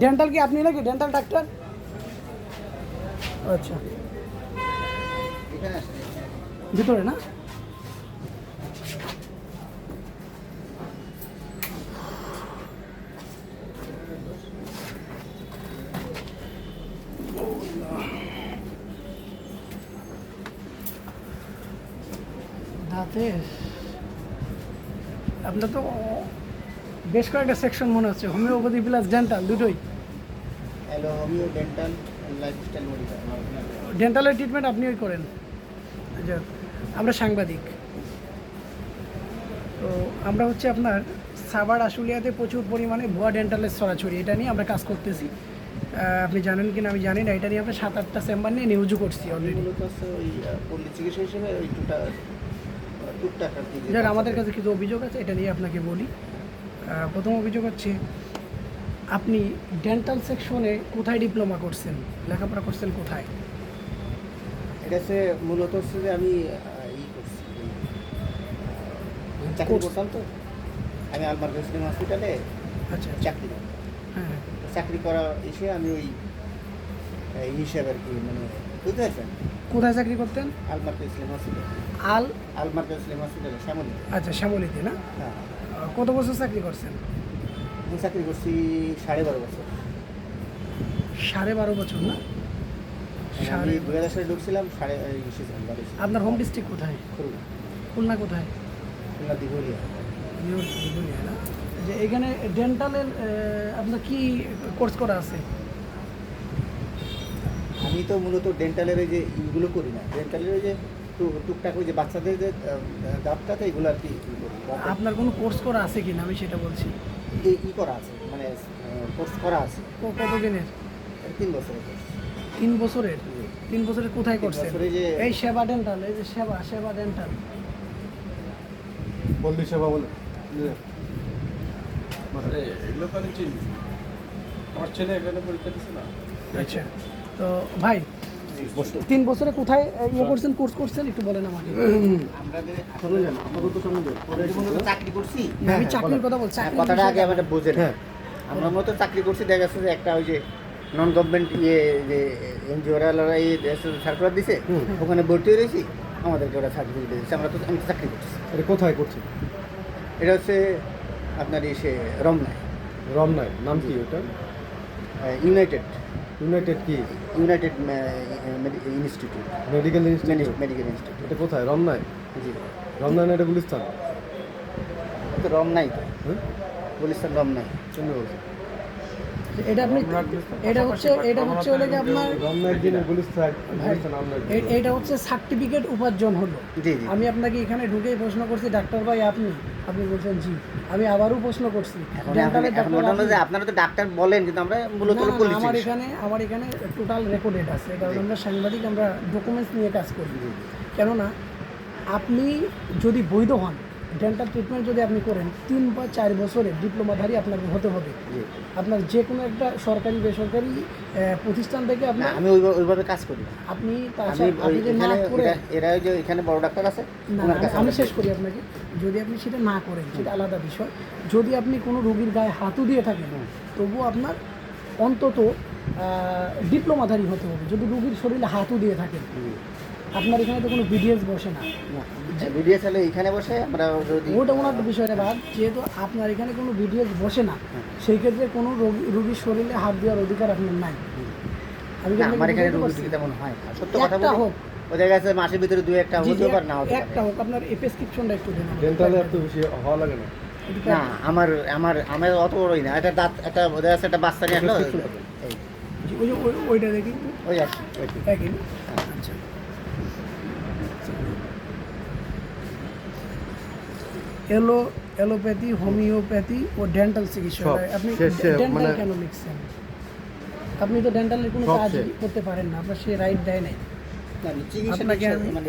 Dental কি আপনি নাকি ডেন্টাল ডাক্তার আচ্ছা এখানে আসেন ভিতরে না দাঁতের আপনার তো বেশ কয়েকটা সেকশন মনে হচ্ছে। হোমিওপ্যাথি প্লাস ডেন্টাল দুটোই। হ্যালো হোমিও ডেন্টাল লাইফস্টাইল ডেন্টালের ট্রিটমেন্ট আপনিই করেন। আচ্ছা আমরা সাংবাদিক। তো আমরা হচ্ছে আপনার সাবার আশুলিয়াতে প্রচুর পরিমাণে ভুয়া ডেন্টালের ছড়াছড়ি এটা নিয়ে আমরা কাজ করতেছি। আপনি জানেন কিনা আমি জানি না এটা নিয়ে আমরা সাত আটটা চেম্বার নিয়ে নিউজও করছি অলরেডি চিকিৎসা হিসেবে আমাদের কাছে কিছু অভিযোগ আছে এটা নিয়ে আপনাকে বলি। প্রথম অভিযোগ হচ্ছে আপনি ডেন্টাল সেকশনে কোথায় ডিপ্লোমা করছেন? লেখাপড়া করছেন কোথায়? এটা হচ্ছে মূলত হচ্ছে যে আমি ই করছি। চাকরি. করতাম তো। আমি আলমার মুসলিম হসপিটালে আচ্ছা। চাকরি হ্যাঁ। চাকরি করা এসে আমি ওই হিসাবে আর কি মানে বুঝতে পারছেন? কোথায় চাকরি করতেন? আলমার ইসলাম হসপিটাল আল আলমার ইসলাম হসপিটালে শ্যামলী। আচ্ছা শ্যামলীতে না? হ্যাঁ। কত বছর চাকরি করছেন? আমি চাকরি করছি সাড়ে বারো বছর। সাড়ে বারো বছর না? আমি সাড়ে দু হাজার সালে ঢুকছিলাম সাড়ে আপনার হোম ডিস্ট্রিক্ট কোথায়? খুলনা। খুলনা কোথায়? খুলনা দিঘলিয়া। দিঘুলিয়া না? যে এখানে ডেন্টালের আপনার কি কোর্স করা আছে? আমি তো মূলত ডেন্টালের যে ইগুলো করি না। ডেন্টালের ওই যে টুকটাক ওই যে বাচ্চাদের যে দাঁতটাতে এগুলো আর কি আপনার কোনো কোর্স করা আছে কি না আমি সেটা বলছি। ই করা আছে? মানে কোর্স করা আছে? কত দিনের তিন বছরের কোর্স। তিন বছরের? তিন বছরের কোথায় যে এই সেবা ডেন্টাল এই যে সেবা সেবা ডেন্টাল পল্লী সেবা বলে। এগুলো তো আমি চিনি। আমার ছেলে এখানে পরীক্ষা দিচ্ছে না। আচ্ছা। তো ভাই তিন বছরে কোথায় ইয়ে করছেন কোর্স করছেন? একটু বলেন আমাকে। চাকরি করছি আমি চাকরির কথা বলছি কথাটা আগে আমাদের বোঝেন হ্যাঁ। আমরা মতো চাকরি করছি দেখা যাচ্ছে যে একটা ওই যে নন গভর্নমেন্ট ইয়ে যে এনজিওরা এই সার্কুলার দিছে। ওখানে ভর্তি হয়ে রয়েছি আমাদেরকে ওরা সার্টিফিকেট দিয়েছে আমরা তো আমি চাকরি করছি। এটা কোথায় করছেন? এটা হচ্ছে আপনার এসে রমনায়। রমনায় নাম কি ওটা ইউনাইটেড ইউনাইটেড কি? United institute medical institute medical institute এটা কোথায়? রমনায়? জি। রমনায় এটা গুলিস্তান? রমনাই হ্যাঁ? গুলিস্তান রমনাই। কেমনে বলছে এটা আপনি এটা হচ্ছে এটা হচ্ছে হলে আপনার এটা হচ্ছে সার্টিফিকেট উপার্জন হলো। জি জি। আমি আপনাকে এখানে ঢুকেই প্রশ্ন করছি ডাক্তার ভাই আপনি আপনি বলছেন জি। আমি আবারও প্রশ্ন করছি। আপনারা তো ডাক্তার বলেন কিন্তু আমরা মূলত আমার এখানে আমার এখানে টোটাল রেকর্ডেড আছে। কারণ আমরা সাংবাদিক আমরা ডকুমেন্টস নিয়ে কাজ করি। কেননা আপনি যদি বৈধ হন ডেন্টাল ট্রিটমেন্ট যদি আপনি করেন তিন বা চার বছরের ডিপ্লোমাধারী আপনাকে হতে হবে। আপনার যে কোনো একটা সরকারি বেসরকারি প্রতিষ্ঠান থেকে না আপনার আমি ওইভাবে কাজ করি। আপনি এরা- যে এখানে বড় ডাক্তার আছে আমি শেষ করি। আপনাকে। যদি আপনি সেটা না করেন সেটা আলাদা বিষয়। যদি আপনি কোনো রোগীর গায়ে হাতও দিয়ে থাকেন তবুও আপনার অন্তত ডিপ্লোমাধারী হতে হবে। যদি রোগীর শরীরে হাতও দিয়ে থাকেন। আপনার এখানে তো কোনো বিডিএস বসে না। বিডিএস হলে এখানে বসে আমরা যদি ওটা ওনার বিষয়টা বাদ যেহেতু আপনার এখানে কোনো বিডিএস বসে না হ্যাঁ। সেই ক্ষেত্রে কোনো রোগী রোগীর শরীরে হাত দেওয়ার অধিকার আপনার নাই। আমার এখানে রোগী? তেমন হয় না। সত্য কথা হোক। ও দেখা গেছে মাসের ভিতরে দুই একটা হতে পারে না একটা হোক আপনার প্রেসক্রিপশনটা একটু দেন ডেন্টালে এত বেশি হওয়া লাগে না। না আমার আমার আমার অত বড়ই না। একটা দাঁত একটা যাচ্ছে একটা বাচ্চা নিয়ে আসলো ওই ওইটা দেখি। ওই না? আচ্ছা। এলো অ্যালোপ্যাথি হোমিওপ্যাথি ও ডেন্টাল চিকিৎসা। আপনি ডেন্টাল মানে- কেন লিখছেন? আপনি তো ডেন্টালের কোনো কাজ করতে পারেন না আপনার সে রাইট দেয় নাই। চিকিৎসা মানে